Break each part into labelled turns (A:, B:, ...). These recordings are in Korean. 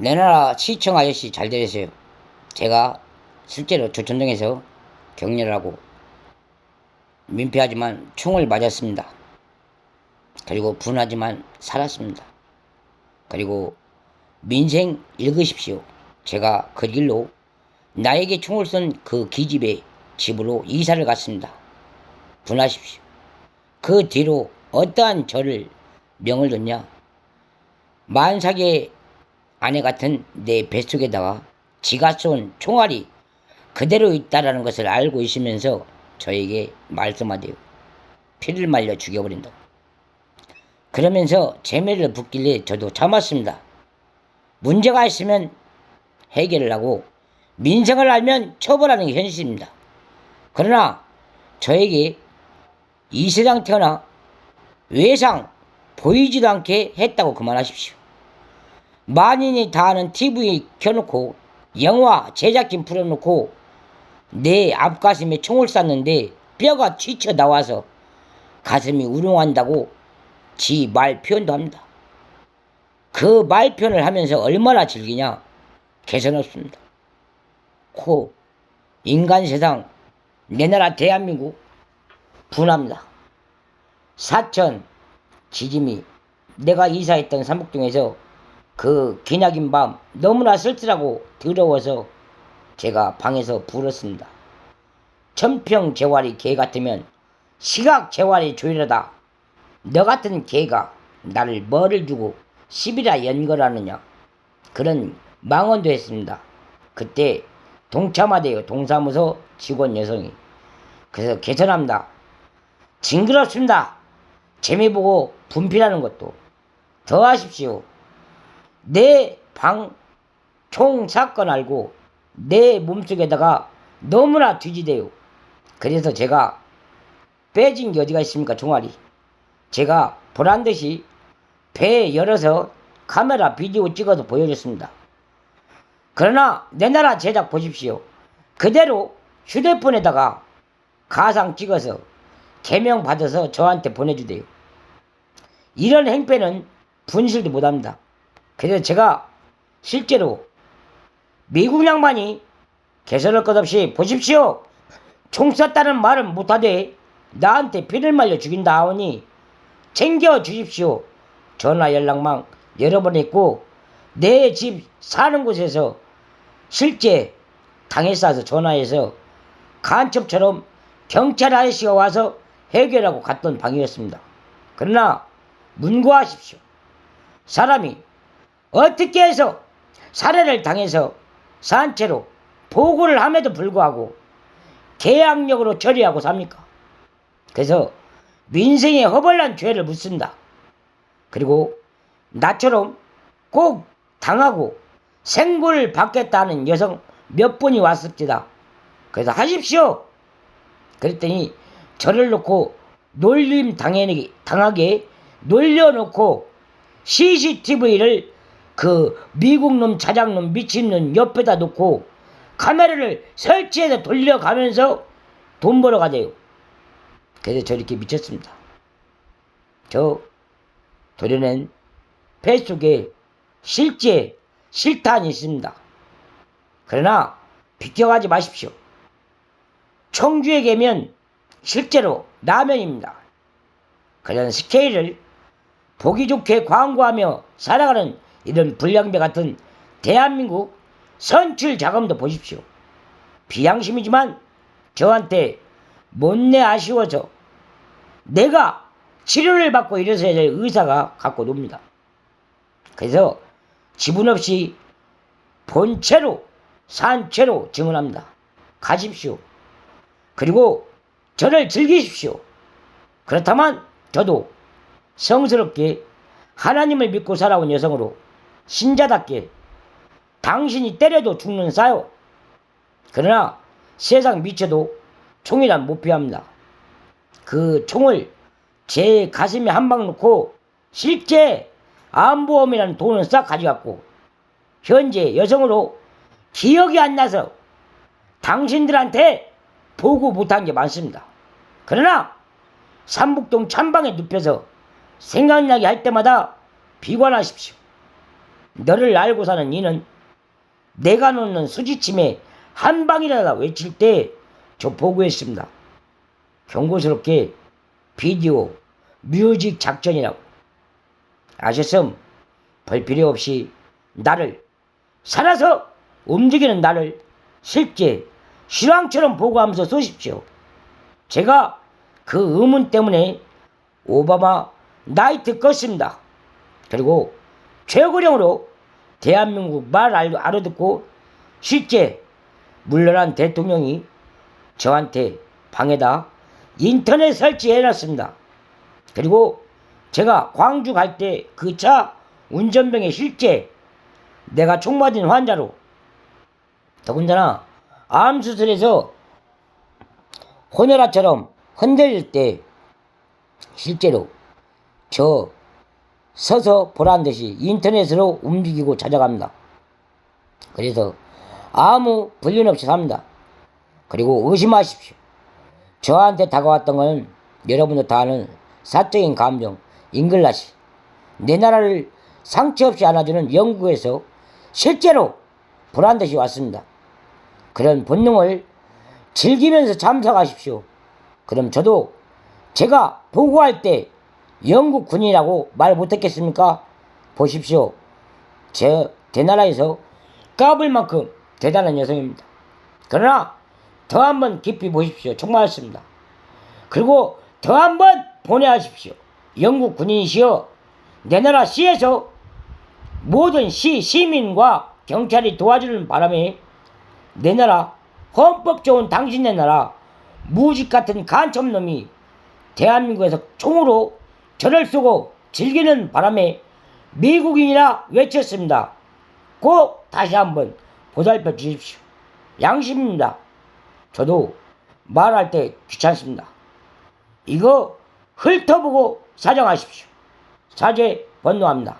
A: 내 나라 시청 아저씨 잘 되세요. 제가 실제로 조천동에서 격려를 하고 민폐하지만 총을 맞았습니다. 그리고 분하지만 살았습니다. 그리고 민생 읽으십시오. 제가 그 길로 나에게 총을 쏜 그 기집애 집으로 이사를 갔습니다. 분하십시오. 그 뒤로 어떠한 저를 명을 뒀냐? 만삭의 아내 같은 내 뱃속에다가 지가 쏜 총알이 그대로 있다라는 것을 알고 있으면서 저에게 말씀하대요. 피를 말려 죽여버린다고. 그러면서 재매를 붙길래 저도 참았습니다. 문제가 있으면 해결을 하고 민생을 알면 처벌하는 게 현실입니다. 그러나 저에게 이 세상 태어나 외상 보이지도 않게 했다고 그만하십시오. 만인이 다 아는 TV 켜놓고 영화 제작진 풀어놓고 내 앞가슴에 총을 쐈는데 뼈가 튀쳐 나와서 가슴이 우렁한다고 지 말 표현도 합니다. 그 말 표현을 하면서 얼마나 즐기냐 개선 없습니다. 코 인간 세상 내 나라 대한민국 분합니다. 사천 지짐이 내가 이사했던 삼북동에서 그 기나긴 밤 너무나 쓸쓸하고 더러워서 제가 방에서 불었습니다. 천평 재활이 개 같으면 시각 재활이 조일하다. 너 같은 개가 나를 뭐를 주고 시비라 연거라느냐. 그런 망언도 했습니다. 그때 동참하대요. 동사무소 직원 여성이. 그래서 개선합니다. 징그럽습니다. 재미 보고 분필하는 것도 더 하십시오. 내 방 총 사건 알고 내 몸속에다가 너무나 뒤지대요. 그래서 제가 빼진 게 어디가 있습니까 종아리. 제가 보란 듯이 배 열어서 카메라 비디오 찍어서 보여줬습니다. 그러나 내 나라 제작 보십시오. 그대로 휴대폰에다가 가상 찍어서 개명 받아서 저한테 보내주대요. 이런 행패는 분실도 못합니다. 그래서 제가 실제로 미국 양반이 개선할 것 없이 보십시오. 총 쐈다는 말은 못하되 나한테 피를 말려 죽인다 하오니 챙겨 주십시오. 전화 연락망 여러 번 했고 내 집 사는 곳에서 실제 당했어서 전화해서 간첩처럼 경찰 아저씨가 와서 해결하고 갔던 방이었습니다. 그러나 문고하십시오. 사람이 어떻게 해서 살해를 당해서 산채로 보고를 함에도 불구하고 계약력으로 처리하고 삽니까? 그래서 민생에 허벌난 죄를 묻습니다. 그리고 나처럼 꼭 당하고 생고를 받겠다는 여성 몇 분이 왔습니다. 그래서 하십시오. 그랬더니 저를 놓고 놀림 당하게 놀려놓고 CCTV를 그 미국 놈 자장놈 미친놈 옆에다 놓고 카메라를 설치해서 돌려가면서 돈 벌어 가대요. 그래서 저렇게 미쳤습니다. 저 도련은 배 속에 실제 실탄이 있습니다. 그러나 비켜가지 마십시오. 청주에게면 실제로 라면입니다. 그런 스케일을 보기 좋게 광고하며 살아가는 이런 불량배 같은 대한민국 선출 자금도 보십시오. 비양심이지만 저한테 못내 아쉬워서 내가 치료를 받고 이래서야 될 의사가 갖고 놉니다. 그래서 지분 없이 본체로 산채로 증언합니다. 가십시오. 그리고 저를 즐기십시오. 그렇다면 저도 성스럽게 하나님을 믿고 살아온 여성으로 신자답게 당신이 때려도 죽는 사요. 그러나 세상 미쳐도 총이란 못 피합니다. 그 총을 제 가슴에 한방 넣고 실제 암보험이라는 돈을 싹 가져갔고 현재 여성으로 기억이 안 나서 당신들한테 보고 못한 게 많습니다. 그러나 삼북동 찬방에 눕혀서 생각나게 할 때마다 비관하십시오.
B: 너를 알고 사는 이는 내가 놓는 수지침에 한 방이라다 외칠 때 저 보고했습니다. 경고스럽게 비디오, 뮤직 작전이라고. 아셨음? 별 필요 없이 나를 살아서 움직이는 나를 실제 실황처럼 보고하면서 쏘십시오. 제가 그 의문 때문에 오바마 나이트 껐습니다. 그리고 최고령으로 대한민국 말 알- 알아듣고 실제 물러난 대통령이 저한테 방에다 인터넷 설치해놨습니다. 그리고 제가 광주 갈 때 그 차 운전병에 실제 내가 총 맞은 환자로 더군다나 암 수술에서 호녀라처럼 흔들릴 때 실제로 저 서서 보란 듯이 인터넷으로 움직이고 찾아갑니다. 그래서 아무 불륜 없이 삽니다. 그리고 의심하십시오. 저한테 다가왔던 건 여러분도 다 아는 사적인 감정, 잉글라시. 내 나라를 상처 없이 안아주는 영국에서 실제로 보란 듯이 왔습니다. 그런 본능을 즐기면서 참석하십시오. 그럼 저도 제가 보고할 때 영국 군인이라고 말 못했겠습니까? 보십시오. 제 대나라에서 까불 만큼 대단한 여성입니다. 그러나 더 한 번 깊이 보십시오. 정말했습니다. 그리고 더 한 번 보내하십시오. 영국 군인이시여 내 나라 시에서 모든 시 시민과 경찰이 도와주는 바람에 내 나라 헌법 좋은 당신네 나라 무직 같은 간첩 놈이 대한민국에서 총으로 저를 쏘고 즐기는 바람에 미국인이라 외쳤습니다. 꼭 다시 한번 보살펴 주십시오. 양심입니다. 저도 말할 때 귀찮습니다. 이거 훑어보고 사정하십시오. 사죄 번노합니다.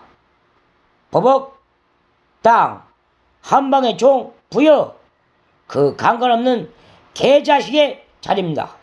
B: 버벅 땅 한방에 총 부여 그 강간 없는 개자식의 자리입니다.